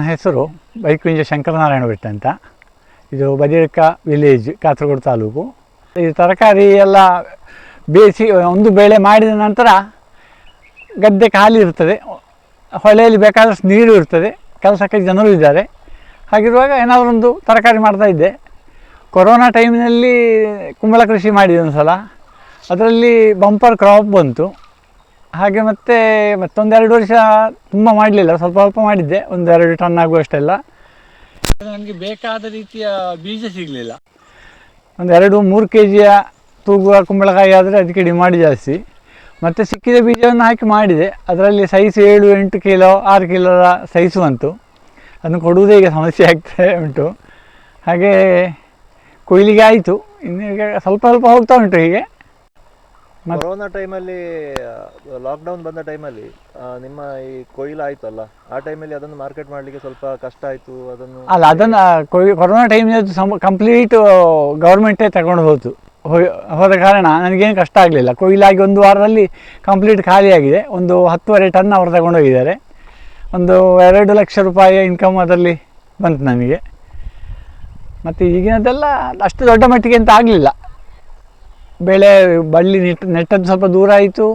ಹೆಸರು ಬೈಕುಂಜ ಶಂಕರನಾರಾಯಣ ಬೆಟ್ಟ ಅಂತ. ಇದು ಬದಿರಕ್ಕ ವಿಲೇಜ್, ಕಾಸರಗೋಡು ತಾಲೂಕು. ಈ ತರಕಾರಿ ಎಲ್ಲ ಬೇಯಿಸಿ, ಒಂದು ಬೇಳೆ ಮಾಡಿದ ನಂತರ ಗದ್ದೆ ಖಾಲಿ ಇರ್ತದೆ. ಹೊಳೆಯಲ್ಲಿ ಬೇಕಾದಷ್ಟು ನೀರು ಇರ್ತದೆ. ಕೆಲಸಕ್ಕೆ ಜನರು ಇದ್ದಾರೆ. ಹಾಗಿರುವಾಗ ಏನಾದರೂ ಒಂದು ತರಕಾರಿ ಮಾಡ್ತಾ ಇದ್ದೆ. ಕೊರೋನಾ ಟೈಮಿನಲ್ಲಿ ಕುಂಬಳ ಕೃಷಿ ಮಾಡಿದೆ ಒಂದು ಸಲ ಅದರಲ್ಲಿ ಬಂಪರ್ ಕ್ರಾಪ್ ಬಂತು. ಹಾಗೆ ಮತ್ತೆ ಮತ್ತೊಂದೆರಡು ವರ್ಷ ತುಂಬ ಮಾಡಲಿಲ್ಲ. ಸ್ವಲ್ಪ ಸ್ವಲ್ಪ ಮಾಡಿದ್ದೆ. ಒಂದೆರಡು ಟನ್ ಆಗುವಷ್ಟೆಲ್ಲ. ನನಗೆ ಬೇಕಾದ ರೀತಿಯ ಬೀಜ ಸಿಗಲಿಲ್ಲ. ಒಂದು ಎರಡು ಮೂರು ಕೆ ಜಿಯ ತೂಗುವ ಕುಂಬಳಕಾಯಿ ಆದರೆ ಅದಕ್ಕೆ ಡಿಮಾಂಡ್ ಜಾಸ್ತಿ. ಮತ್ತು ಸಿಕ್ಕಿದ ಬೀಜವನ್ನು ಹಾಕಿ ಮಾಡಿದೆ. ಅದರಲ್ಲಿ ಸೈಜ್ ಏಳು ಎಂಟು ಕಿಲೋ ಆರು ಕಿಲೋದ ಸೈಜು ಬಂತು. ಅದನ್ನು ಕೊಡುವುದೇ ಈಗ ಸಮಸ್ಯೆ ಆಗ್ತಾ ಉಂಟು. ಹಾಗೆ ಕೊಯ್ಲಿಗೆ ಆಯಿತು. ಇನ್ನು ಈಗ ಸ್ವಲ್ಪ ಸ್ವಲ್ಪ ಹೋಗ್ತಾ ಉಂಟು ಹೀಗೆ. ಕೊರೋನಾ ಟೈಮಲ್ಲಿ ಲಾಕ್ಡೌನ್ ಬಂದ ಟೈಮಲ್ಲಿ ನಿಮ್ಮ ಈ ಕೊಯ್ಲು ಆಯ್ತಲ್ಲ ಆ ಟೈಮಲ್ಲಿ ಅದನ್ನು ಮಾರ್ಕೆಟ್ ಮಾಡಲಿಕ್ಕೆ ಸ್ವಲ್ಪ ಕಷ್ಟ ಆಯಿತು ಅದನ್ನು ಅಲ್ಲ ಅದನ್ನು ಕೊರೋನಾ ಟೈಮ್ನದ್ದು ಸಮ ಕಂಪ್ಲೀಟ್ ಗೌರ್ಮೆಂಟೇ ತಗೊಂಡು ಹೋಯ್ತು ಹೋಯ್- ಹೋದ ಕಾರಣ ನನಗೇನು ಕಷ್ಟ ಆಗಲಿಲ್ಲ. ಕೊಯ್ಲಾಗಿ ಒಂದು ವಾರದಲ್ಲಿ ಕಂಪ್ಲೀಟ್ ಖಾಲಿಯಾಗಿದೆ ಒಂದು ಹತ್ತುವರೆ ಟನ್ ಅವರು ತಗೊಂಡೋಗಿದ್ದಾರೆ ಒಂದು ಎರಡು ಲಕ್ಷ ರೂಪಾಯಿ ಇನ್ಕಮ್ ಅದರಲ್ಲಿ ಬಂತು ನನಗೆ ಮತ್ತು ಈಗಿನದೆಲ್ಲ ಅಷ್ಟು ದೊಡ್ಡ ಮಟ್ಟಿಗೆ ಅಂತ ಆಗಲಿಲ್ಲ. ಬೆಳೆ ಬಳ್ಳಿ ನೆಟ್ ನೆಟ್ಟದ್ದು ಸ್ವಲ್ಪ ದೂರ ಆಯಿತು.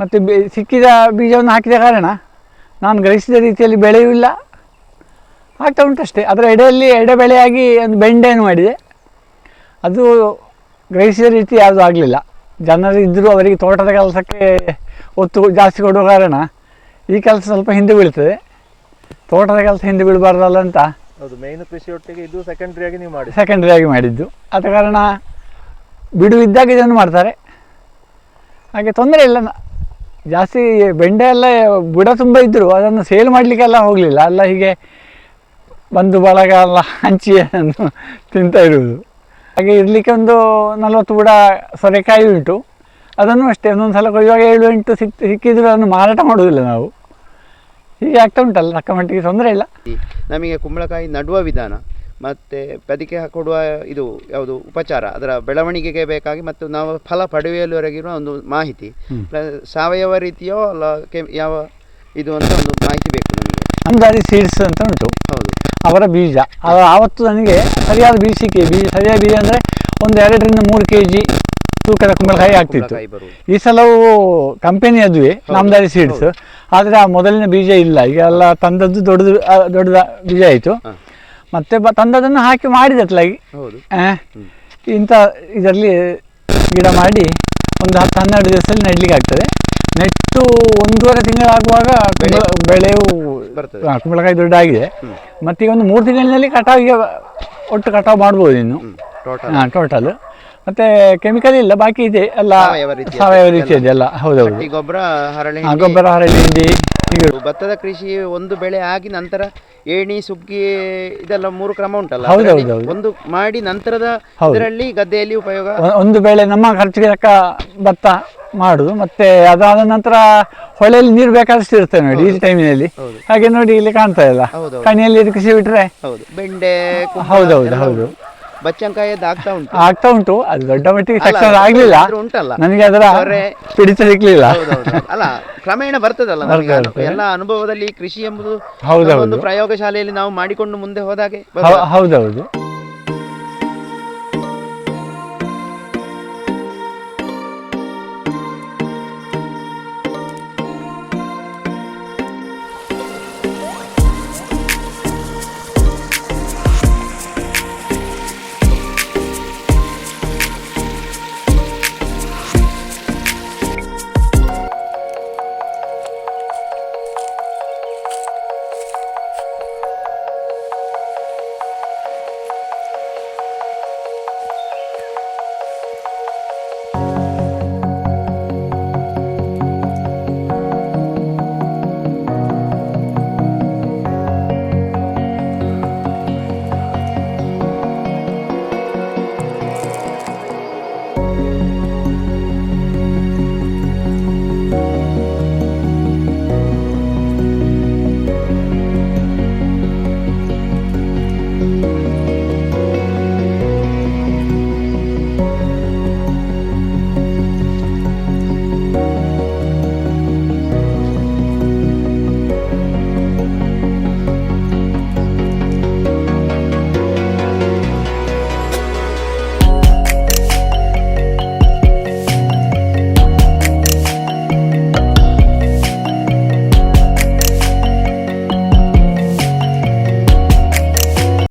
ಮತ್ತು ಬೆ ಸಿಕ್ಕಿದ ಬೀಜವನ್ನು ಹಾಕಿದ ಕಾರಣ ನಾನು ಗ್ರಹಿಸಿದ ರೀತಿಯಲ್ಲಿ ಬೆಳೆಯೂ ಇಲ್ಲ. ಆಗ್ತಾ ಉಂಟಷ್ಟೇ. ಅದರ ಎಡೆಯಲ್ಲಿ ಎಡೆ ಬೆಳೆಯಾಗಿ ಒಂದು ಬೆಂಡೆಯನ್ನು ಮಾಡಿದೆ. ಅದು ಗ್ರಹಿಸಿದ ರೀತಿ ಯಾವುದೂ ಆಗಲಿಲ್ಲ. ಜನರು ಇದ್ದರೂ ಅವರಿಗೆ ತೋಟದ ಕೆಲಸಕ್ಕೆ ಒತ್ತು ಜಾಸ್ತಿ ಕೊಡುವ ಕಾರಣ ಈ ಕೆಲಸ ಸ್ವಲ್ಪ ಹಿಂದೆ ಬೀಳ್ತದೆ. ತೋಟದ ಕೆಲಸ ಹಿಂದೆ ಬೀಳಬಾರ್ದಲ್ಲ ಅಂತ ಹೌದು ಮೇನ್ ಕೃಷಿ ಒಟ್ಟಿಗೆ ಇದು ಸೆಕೆಂಡ್ರಿಯಾಗಿ ನೀವು ಮಾಡಿ ಸೆಕೆಂಡ್ರಿಯಾಗಿ ಮಾಡಿದ್ದು. ಆದ ಕಾರಣ ಬಿಡು ಇದ್ದಾಗ ಇದನ್ನು ಮಾಡ್ತಾರೆ. ಹಾಗೆ ತೊಂದರೆ ಇಲ್ಲ. ಜಾಸ್ತಿ ಬೆಂಡೆ ಎಲ್ಲ, ಬುಡ ತುಂಬ ಇದ್ದರು ಅದನ್ನು ಸೇಲ್ ಮಾಡಲಿಕ್ಕೆಲ್ಲ ಹೋಗಲಿಲ್ಲ. ಅಲ್ಲ ಹೀಗೆ ಬಂದು ಬಳಗ ಎಲ್ಲ ಹಂಚಿ ಅದನ್ನು ತಿಂತಾ ಇರುವುದು. ಹಾಗೆ ಇರಲಿಕ್ಕೆ ಒಂದು ನಲವತ್ತು ಬುಡ ಸೊರೆಕಾಯಿ ಉಂಟು. ಅದನ್ನು ಅಷ್ಟೇ, ಒಂದೊಂದು ಸಲ ಕೊಯ್ಯುವಾಗ ಏಳು, ಎಂಟು ಸಿಕ್, ಸಿಕ್ಕಿದ್ರು ಅದನ್ನು ಮಾರಾಟ ಮಾಡುವುದಿಲ್ಲ ನಾವು. ಹೀಗೆ ಆಗ್ತಾ ಉಂಟಲ್ಲ, ತಕ್ಕ ಮಟ್ಟಿಗೆ ತೊಂದರೆ ಇಲ್ಲ. ನಮಗೆ ಕುಂಬಳಕಾಯಿ ನಡುವ ವಿಧಾನ. ಮತ್ತು ಬದುಕಿ ಕೊಡುವ ಇದು ಯಾವುದು ಉಪಚಾರ ಅದರ ಬೆಳವಣಿಗೆಗೆ ಬೇಕಾಗಿ ಮತ್ತು ನಾವು ಫಲ ಪಡೆಯಲುವರೆಗಿರುವ ಒಂದು ಮಾಹಿತಿ. ಸಾವಯವ ರೀತಿಯೋ ಅಲ್ಲ ಕೆ ಯಾವ ಇದು ಅಂತ ಒಂದು ಮಾಹಿತಿ ಬೇಕು ನಮಗೆ. ಅಂದಾರಿ ಸೀಡ್ಸ್ ಅಂತ ಉಂಟು. ಹೌದು. ಅವರ ಬೀಜ. ಆವತ್ತು ನನಗೆ ಸರಿಯಾದ ಬೀಜ ಸಿಕ್ಕಿ ಬೀಜ ಸರಿಯಾದ ಬೀಜ ಅಂದರೆ ಒಂದು ಎರಡರಿಂದ ಮೂರು ಕೆ ಜಿ ತೂಕದ ಕುಂಬಳಕಾಯಿ ಆಗ್ತಿತ್ತು. ಈ ಸಲವು ಕಂಪೆನಿ ಅದುವೆ ನಾಮದಾರಿ ಸೀಡ್ಸ್ ಆದರೆ ಆ ಮೊದಲಿನ ಬೀಜ ಇಲ್ಲ. ಈಗ ಎಲ್ಲ ತಂದದ್ದು ದೊಡ್ಡದು ದೊಡ್ಡದ ಬೀಜ ಆಯಿತು. ಮತ್ತೆ ಬ ತಂದದನ್ನು ಹಾಕಿ ಮಾಡಿದಟ್ಲಾಗಿ ಹೌದು. ಇಂಥ ಇದರಲ್ಲಿ ಗಿಡ ಮಾಡಿ ಒಂದು ಹತ್ತು ಹನ್ನೆರಡು ದಿವಸದಲ್ಲಿ ನೆಡ್ಲಿಕ್ಕೆ ಆಗ್ತದೆ ನೆಟ್ಟು ಒಂದೂವರೆ ತಿಂಗಳಾಗುವಾಗ ಬೆಳೆ ಬೆಳೆಯು ಕುಂಬಳಕಾಯಿ ದೊಡ್ಡಾಗಿದೆ ಈಗ ಒಂದು ಮೂರು ತಿಂಗಳಿನಲ್ಲಿ ಕಟಾವಿಗೆ ಒಟ್ಟು ಕಟಾವು ಮಾಡ್ಬೋದು ಇನ್ನು. ಟೋಟಲ್ ಹಾಂ ಟೋಟಲ್ ಮತ್ತೆ ಕೆಮಿಕಲ್ ಇಲ್ಲ ಬಾಕಿ ಇದೆ. ಎಲ್ಲ ಸಾವಯವ ರೀತಿಯಲ್ಲ ಹೌದೌದು. ಗೊಬ್ಬರ ಹರಳಿ ಹಿಂಡಿ. ಭತ್ತದ ಕೃಷಿ ಒಂದು ಬೆಳೆ ಆಗಿ ನಂತರ ಏಣಿ ಸುಗ್ಗಿ ಇದೆಲ್ಲ ಮೂರು ಕ್ರಮ ಉಂಟಲ್ಲ ಹೌದು. ಒಂದು ಮಾಡಿ ನಂತರದ ಹೌದು. ಇದರಲ್ಲಿ ಗದ್ದೆಯಲ್ಲಿ ಉಪಯೋಗ ಒಂದು ಬೆಳೆ ನಮ್ಮ ಖರ್ಚಿಗೆ ತಕ್ಕ ಭತ್ತ ಮಾಡುದು ಮತ್ತೆ ಅದಾದ ನಂತರ ಹೊಳೆಯಲ್ಲಿ ನೀರು ಬೇಕಾದಷ್ಟು ಇರ್ತದೆ ನೋಡಿ ಈ ಟೈಮಿನಲ್ಲಿ ಹೌದು. ಹಾಗೆ ನೋಡಿ ಇಲ್ಲಿ ಕಾಣ್ತಾ ಇಲ್ಲ ಕಣೆಯಲ್ಲಿ. ಕಣಿಯಲ್ಲಿ ಕೃಷಿ ಬಿಟ್ರೆ ಹೌದು ಬೆಂಡೆ ಕುಂಬಳ ಹೌದೌದು, ಎಲ್ಲ ಹೌದು. ಉಂಟು. ಬಚ್ಚಂಕಾಯದ್ದು ಆಗ್ತಾ ಉಂಟು ಆಗ್ತಾ ಉಂಟು ಅದು ದೊಡ್ಡ ಮಟ್ಟಿಗೆ ಸಕ್ಸಸ್ ಆಗ್ಲಿಲ್ಲ ಉಂಟಲ್ಲ ನನಗೆ ಅದರ. ಹಿಡಿತ ಸಿಗ್ಲಿಲ್ಲ. ಅಲ್ಲ ಕ್ರಮೇಣ ಬರ್ತದಲ್ಲ ಎಲ್ಲ ಅನುಭವದಲ್ಲಿ ಕೃಷಿ ಎಂಬುದು ಹೌದೌದು. ಪ್ರಯೋಗಶಾಲೆಯಲ್ಲಿ ನಾವು ಮಾಡಿಕೊಂಡು ಮುಂದೆ ಹೋದಾಗೆ ಹೌದೌದು